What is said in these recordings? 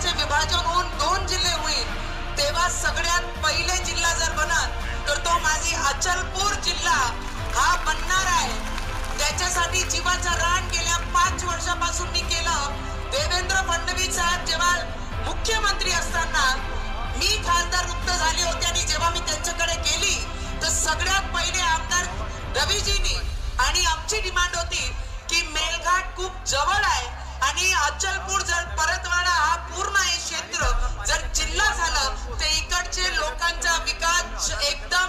जिल्ह्याचे विभाजन होऊन दोन जिल्हे होईल तेव्हा सगळ्यात पहिले जिल्हा जर बनत तर तो माझी अचलपूर जिल्हा हा बनणार आहे. त्याच्यासाठी जीवाचं रान गेल्या पाच वर्षापासून मी केलं. देवेंद्र फडणवीस साहेब जेव्हा मुख्यमंत्री असताना मी खासदार मुक्त झाली होती आणि जेव्हा मी त्यांच्याकडे गेली तर सगळ्यात पहिले आमदार रवीजीनी आणि आमची डिमांड होती की मेलघाट खूप जवळ आहे. आणि अचलपूर जर परतवाडा हा पूर्ण हे क्षेत्र जर जिल्हा झालं तर इकडचे लोकांचा विकास एकदम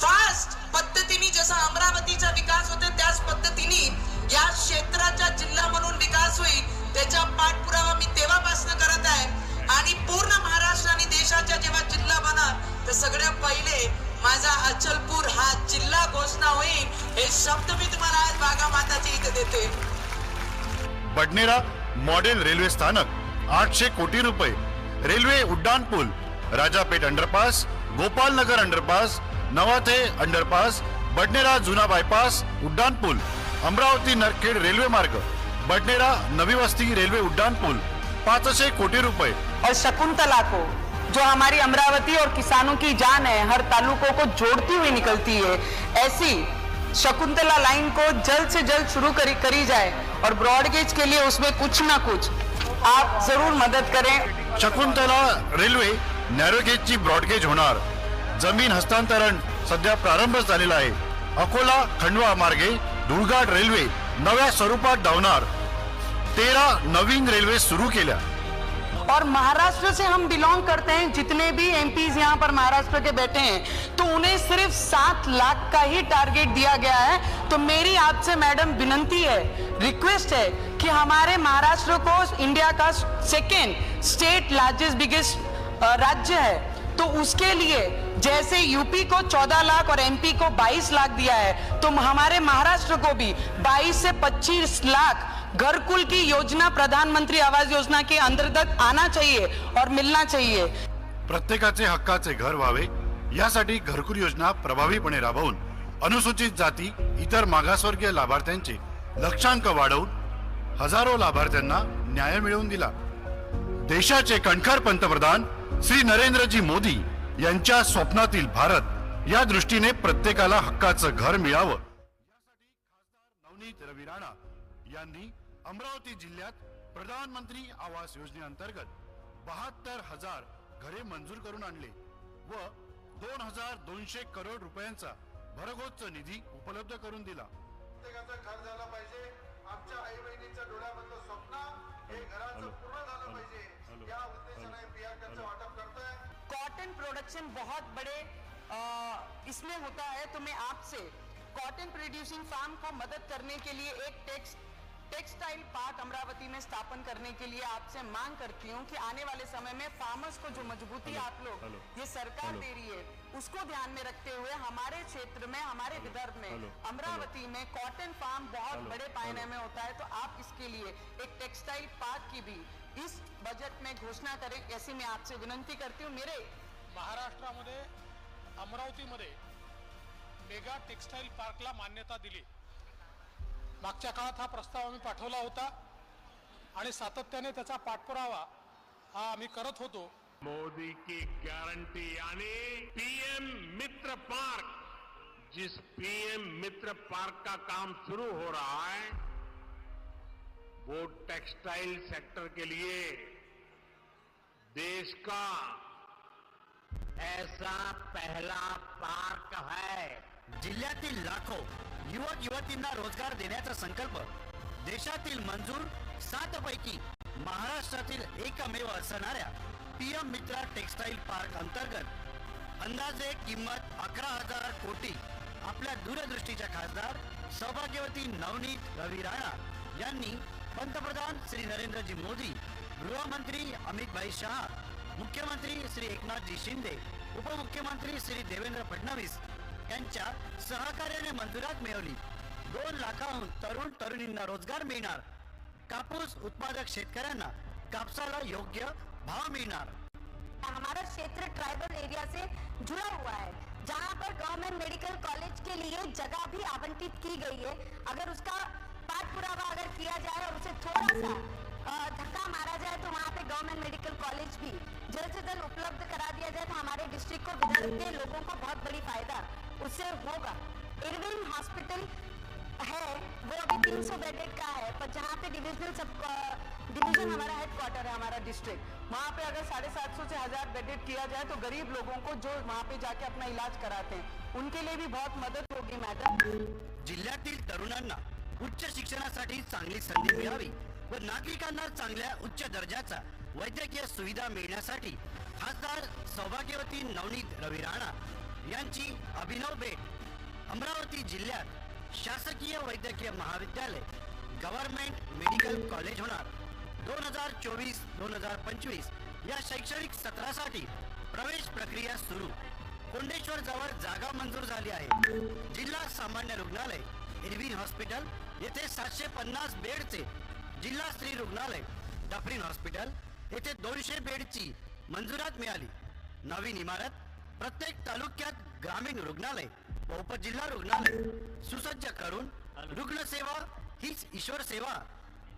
फास्ट पद्धतीने जसा अमरावतीचा विकास होतो त्याच पद्धतीने या क्षेत्राचा जिल्हा म्हणून विकास होईल. त्याचा पाठपुरावा मी तेव्हापासून करत आहे. आणि पूर्ण महाराष्ट्र आणि देशाचा जेव्हा जिल्हा बनत तर सगळ्यात पहिले माझा अचलपूर हा जिल्हा घोषणा होईल हे शब्द मी तुम्हाला आज बागा माताच्या इथे देते बडनेरा मॉडेल रेल्वे स्थानक आठशे कोटी रुपये. रेल्वे उड्डाण पूल Rajapeth underpass Gopalnagar underpass Navathe underpass Badnera जुना बायपास उड्डाण पूल अमरावती नरखेड रेल्वे मार्ग बडनेरा नवी वस्ती रेल्वे उड्डाण पूल पाचशे कोटी रुपये. और शकुंतला को जो हमारी अमरावती और किसानों की जान है हर तालुकों को जोड़ती हुई निकलती है ऐसी शकुंतला लाइन को जल्द से जल्द शुरू करी करी जाए और ब्रॉडगेज के लिए उसमें कुछ ना कुछ आप जरूर मदद करें। शकुंतला रेल्वे नॅरोगेजची ब्रॉडगेज होणार. जमीन हस्तांतरण सध्या प्रारंभ झालेला आहे. अकोला खंडवा मार्गे धुळघाट रेल्वे नव्या स्वरूपात धावणार. तेरा नवीन रेल्वे सुरू केल्या. और महाराष्ट्र से हम बिलोंग करते हैं, जितने भी एमपीज यहाँ पर महाराष्ट्र के बैठे हैं तो उन्हें सिर्फ़ सात लाख का ही टारगेट दिया गया है। तो मेरी आपसे मैडम विनंती है रिक्वेस्ट है कि हमारे महाराष्ट्र को इंडिया का सेकेंड स्टेट लार्जेस्ट बिगेस्ट राज्य है। तो उसके लिए जैसे यूपी को 14 लाख और एमपी को 22 लाख दिया है तो हमारे महाराष्ट्र को भी 22 से 25 लाख घरकुल की योजना प्रधानमंत्री आवास योजना के अंतर्गत आना चाहिए और मिलना चाहिए। प्रत्येकाचे हक्काचे घर व्हावे यासाठी घरकुल योजना प्रभावीपणे राबवून अनुसूचित जाती इतर मागासवर्गीय लाभार्थ्यांचे लक्षांक वाढवून हजारो लाभार्थ्यांना न्याय मिळवून दिला. देशाचे कणखर पंतप्रधान श्री नरेंद्रजी मोदी यांच्या स्वप्नातील भारत या दृष्टीने प्रत्येकाला हक्काचं घर मिळावं. यासाठी खासदार नवनीत रवी राणा यांनी अमरावती जिल्ह्यात प्रधानमंत्री आवास योजनेअंतर्गत बहात्तर हजार घरे मंजूर करून आणले व दोन हजार दोनशे करोड रुपयांचा भरघोस निधी उपलब्ध करून दिला. प्रत्येकाचं घर झालं पाहिजे. आमच्या आई बहिणीचं डोळ्यामधलं स्वप्न हे घराचं पूर्ण झालं पाहिजे. या उद्देशाने वाटप करतोय. कॉटन प्रोडक्शन बहुत बड़े अ, इसमें होता है तो मैं आपसे. कॉटन प्रोड्यूसिंग फार्म को मदद करने के लिए एक टेक्स टेक्सटाइल पार्क अमरावती में स्थापन करने के लिए आपसे मांग करती हूँ कि आने वाले समय में फार्मर्स को जो मजबूती आप लोग ये सरकार दे रही है उसको ध्यान में रखते हुए हमारे क्षेत्र में हमारे विदर्भ में अमरावती में कॉटन फार्म बहुत बड़े पायने में होता है तो आप इसके लिए एक टेक्सटाइल पार्क की भी इस बजट में घोषणा करें ऐसी मैं आपसे विनंती करती हूँ। मेरे महाराष्ट्रामध्ये अमरावतीमध्ये मेगा टेक्सटाईल पार्कला मान्यता दिली. मागच्या काळात हा प्रस्ताव आम्ही पाठवला होता आणि सातत्याने त्याचा पाठपुरावा हा आम्ही करत होतो. मोदी की गॅरंटी आणि पीएम मित्र पार्क. जिस पीएम मित्र पार्क का काम शुरू हो रहा है वो टेक्सटाइल सेक्टर के लिए देश का ऐसा पहला पार्क है। जिल्ह्यातील लाखो युवक युवतींना रोजगार देण्याचा संकल्प देशातील मंजूर सात पैकी महाराष्ट्रातील एकमेव असणाऱ्या पीएम मित्रा टेक्सटाईल पार्क अंतर्गत अंदाजे किंमत अकरा हजार कोटी आपल्या दूरदृष्टीच्या खासदार सौभाग्यवती नवनीत रवी राणा यांनी पंतप्रधान श्री नरेंद्रजी मोदी गृहमंत्री अमित भाई शहा मुख्यमंत्री श्री एकनाथजी शिंदे उपमुख्यमंत्री श्री देवेंद्र फडणवीस यांच्या मंजुरात मिळवली. दोन लाखाहून तरुण तरुणींना रोज़गार मिळणार. कापूस उत्पादक शेतकऱ्यांना कापसाला योग्य भाव मिळणार. हमारा क्षेत्र ट्राइबल एरिया से जुड़ा हुआ है, जहाँ पर गवर्नमेंट मेडिकल कॉलेज के लिए जगह भी आवंटित की गई है। अगर उसका पाठ पुरावा अगर किया जाए और उसे थोड़ा सा धक्का मारा जाए तो वहाँ पे गवर्नमेंट मेडिकल कॉलेज भी जल्द से जल्द उपलब्ध करा दिया जाए तो हमारे डिस्ट्रिक्ट को विदर्भ के लोगों को बहुत बड़ी फ़ायदा। उससे होगा। इरविन हॉस्पिटल है, वो अभी 300 बेडेड का है, पर जहाँ पे डिविजनल सब डिवीज़न हमारा हेडक्वार्टर है, हमारा डिस्ट्रिक्ट वहाँ पे अगर साढ़े सात सौ से हज़ार बेडेड किया जाए तो गरीब लोगों को जो वहाँ पे जाके अपना इलाज कराते हैं, उनके लिए भी बहुत मदद होगी मैडम जिल्ह्यातील तरुणांना उच्च शिक्षणासाठी चांगली संधी मिळावी व नागरिकांना चांगल्या उच्च दर्जाचा वैद्यकीय सुविधा मिळण्यासाठी खासदार सौभाग्यवती नवनीत रवी राणा यांची अभिनव भेट अमरावती जिल्ह्यात शासकीय वैद्यकीय महाविद्यालय गव्हर्नमेंट मेडिकल कॉलेज होणार. दोन हजार चोवीस दोन हजार पंचवीस या शैक्षणिक सत्रासाठी प्रवेश प्रक्रिया सुरू. कोंडेश्वर जवळ जागा मंजूर झाली आहे. जिल्हा सामान्य रुग्णालय इरविन हॉस्पिटल येथे सातशे पन्नास बेडचे जिल्हा स्त्री रुग्णालय डफरीन हॉस्पिटल येथे दोनशे बेडची मंजुरात मिळाली. नवीन इमारत प्रत्येक तालुक्यात ग्रामीण रुग्णालय व उपजिल्हा रुग्णालय सुसज्ज करून रुग्णसेवा हीच ईश्वर सेवा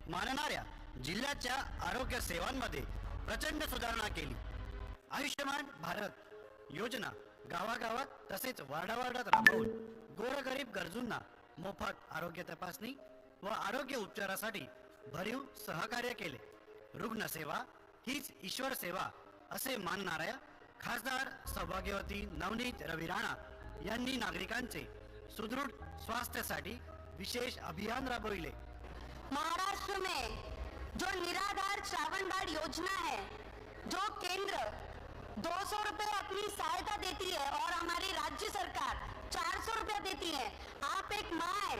मानणाऱ्या जिल्ह्याच्या आरोग्य सेवांमध्ये प्रचंड सुधारणा केली. आयुष्यमान भारत योजना गावागावात तसेच वार्डावार्डात राबवून गोरगरीब गरजूंना मोफत आरोग्य तपासणी व आरोग्य उपचारासाठी भरीव सहकार्य केले. रुग्णसेवा हीच ईश्वर सेवा असे मानणाऱ्या खासदार सौभाग्यवती नवनीत रवी राणा यांनी नागरिकांचे सुदृढ स्वास्थ्यासाठी विशेष अभियान राबविले. महाराष्ट्र में जो निराधार श्रावण बाढ़ योजना है जो केंद्र 200 रुपए अपनी सहायता देती है और हमारी राज्य सरकार 400 रुपया देती है आप एक माँ है।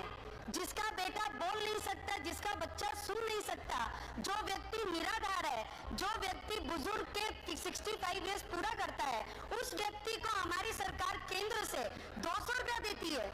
जिसका बेटा बोल नहीं सकता, जिसका बच्चा सुन नहीं सकता, जो व्यक्ति निराधार है, जो व्यक्ति बुज़ुर्ग के 65 इयर्स पूरा करता है, उस व्यक्ति को हमारी सरकार केंद्र से 200 रुपया देती है।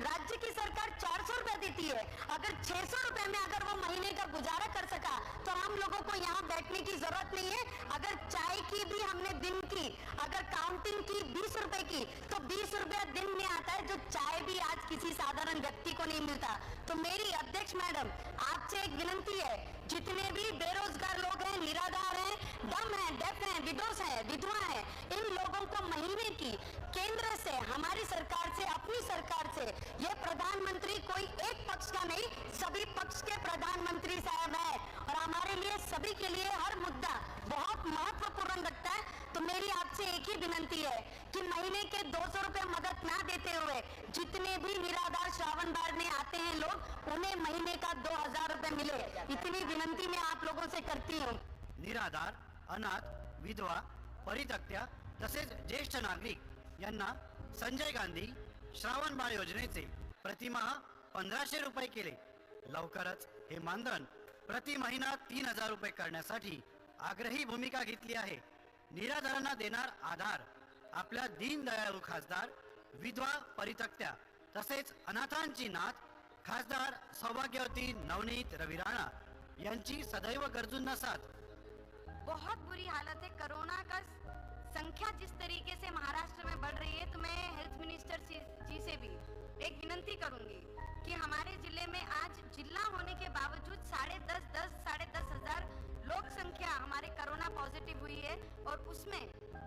राज्य की सरकार चार सौ रुपए देती है। अगर 600 रुपए में अगर वो महीने का गुजारा कर सका तो हम लोगों को यहाँ बैठने की ज़रूरत नहीं है। अगर चाय की भी हमने दिन की, अगर काउंटिंग की बीस रुपए की तो बीस रुपया दिन में आता है जो चाय भी आज किसी साधारण व्यक्ति को नहीं मिलता। तो मेरी अध्यक्ष मैडम, आपसे एक विनंती है जितने भी बेरोजगार लोग हैं, निराधार हैं, दम हैं डेफ हैं विडोस हैं, विधवा हैं, इन लोगों को महीने की केंद्र से, हमारी सरकार से, अपनी सरकार से, ये प्रधानमंत्री कोई एक पक्ष का नहीं, सभी पक्ष के प्रधानमंत्री साहब है। और हमारे लिए, सभी के लिए हर मुद्दा बहुत महत्वपूर्ण लगता है। तो मेरी आपसे एक ही विनंती है कि महीने के दो सौ रुपए मदद ना देते हुए जितने भी निराधार श्रावण बार में आते हैं लोग उन्हें महीने का दो हजार रुपए मिले। इतनी विनंती मैं आप लोगों से करती हूँ। निराधार अनाथ विधवा परित्यक्त्या तसेच ज्येष्ठ नागरिक यांना संजय गांधी श्रावण बाळ योजनेचे प्रतिमाह पंधराशे रुपये केले. लवकरच हे मानधन प्रति महिना तीन हजार रुपये करण्यासाठी आग्रही भूमिका घेतली आहे. निराधारांना देणार आधार. आपल्या दीनदयाळू खासदार विधवा परित्यक्त्या तसेच अनाथांची नाथ खासदार सौभाग्यवती नवनीत रवी राणा यांची सदैव गरजूंना साथ. बहुत बुरी हालत है कोरोना का संख्या जिस तरीके से महाराष्ट्र में बढ़ रही है तो मैं हेल्थ मिनिस्टर जी से भी एक विनंती करूंगी कि हमारे जिले में आज जिला होने के बावजूद साढ़े दस दस लोक संख्या हमारे कोरोना पॉजिटिव हुई है और उसमें,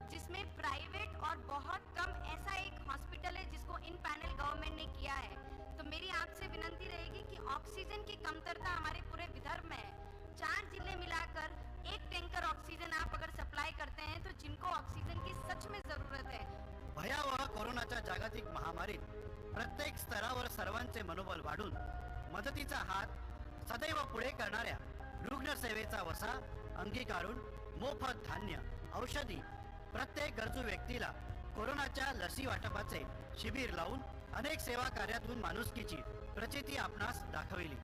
जिसमें प्राइवेट और बहुत कम ऐसा एक हॉस्पिटल है जिसको इन पैनल गवर्नमेंट ने किया है। तो मेरी आपसे विनंती रहेगी कि ऑक्सीजन की कमतरता हमारे पूरे विदर्भ में है। चार ज़िले मिलाकर एक टैंकर ऑक्सीजन आप अगर सप्लाई करते हैं तो जिनको ऑक्सीजन की सच में ज़रूरत है। भयावह कोरोनाच्या जागतिक महामारीत प्रत्येक स्तरावर सर्वांचे मनोबल वाढून, मदतीचा हात सदैव पुढे करणाऱ्या रुग्णसेवेचा वसा अंगीकारून मोफत धान्य औषधी प्रत्येक गरजू व्यक्तीला कोरोनाच्या लसी वाटपाचे शिबिर लावून अनेक सेवा कार्यातून माणुसकीची प्रचिती आपणास दाखविली.